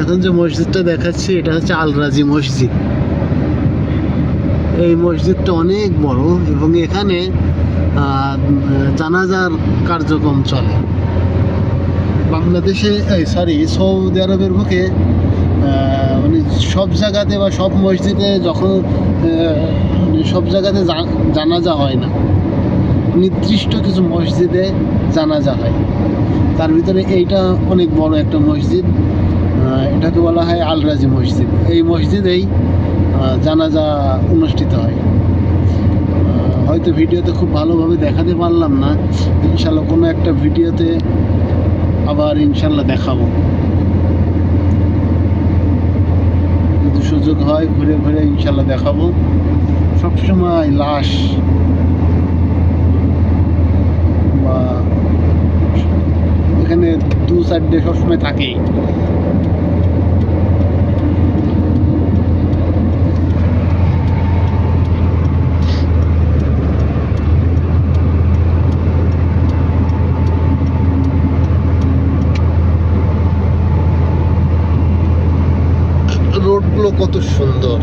এখন যে মসজিদটা দেখাচ্ছি, এটা হচ্ছে আলরাজি মসজিদ। এই মসজিদটা অনেক বড় এবং এখানে জানাজার কার্যক্রম চলে। বাংলাদেশে, এই সরি সৌদি আরবের বুকে মানে সব জায়গাতে বা সব মসজিদে যখন মানে সব জায়গাতে জানাজা হয় না। নির্দিষ্ট কিছু মসজিদে জানাজা হয়। তার ভিতরে এইটা অনেক বড় একটা মসজিদ। এটাকে বলা হয় আলরাজি মসজিদ। এই মসজিদেই জানাজা অনুষ্ঠিত হয়। হয়তো ভিডিওতে খুব ভালোভাবে দেখাতে পারলাম না। ইনশাল্লাহ কোনো একটা ভিডিওতে আবার ইনশাল্লাহ দেখাবো। যদি সুযোগ হয় ঘুরে ঘুরে ইনশাল্লাহ দেখাবো। সবসময় লাশ বা এখানে দু চারটে সবসময় থাকেই রোডগুলো কত সুন্দর।